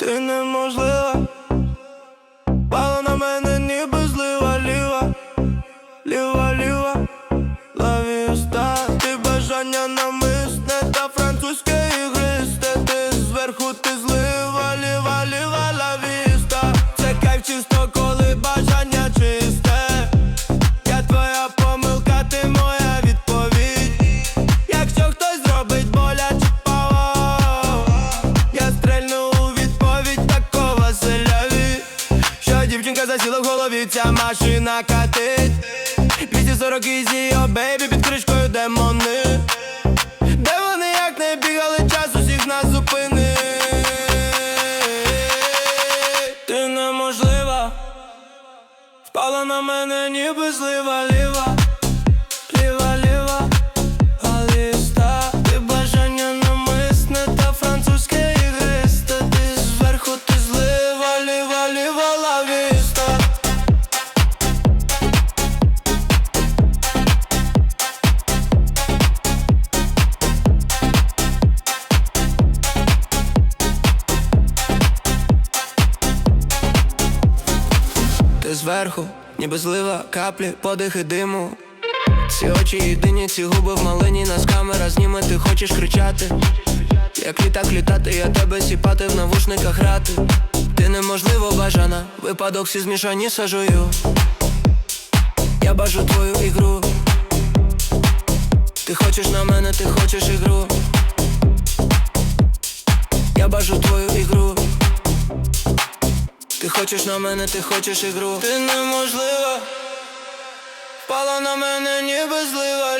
Ти неможлива, засіла в голові, ця машина катить 240 ізі, о бейбі під кришкою демони Де вони як не бігали, час усіх нас зупини Ти неможлива, впала на мене ніби злива ліва зверху, ніби злива, каплі, подихи диму. Ці очі єдині, ці губи в малині Нас камера зніме, ти хочеш кричати. Як літак літати, я тебе сіпати в навушниках грати. Ти неможливо бажана, випадок всі змішані сажую. Я бажу твою ігру. Ти хочеш на мене, ти хочеш ігру Ти хочеш на мене, ти хочеш ігру? Ти неможлива. Впала на мене ніби злива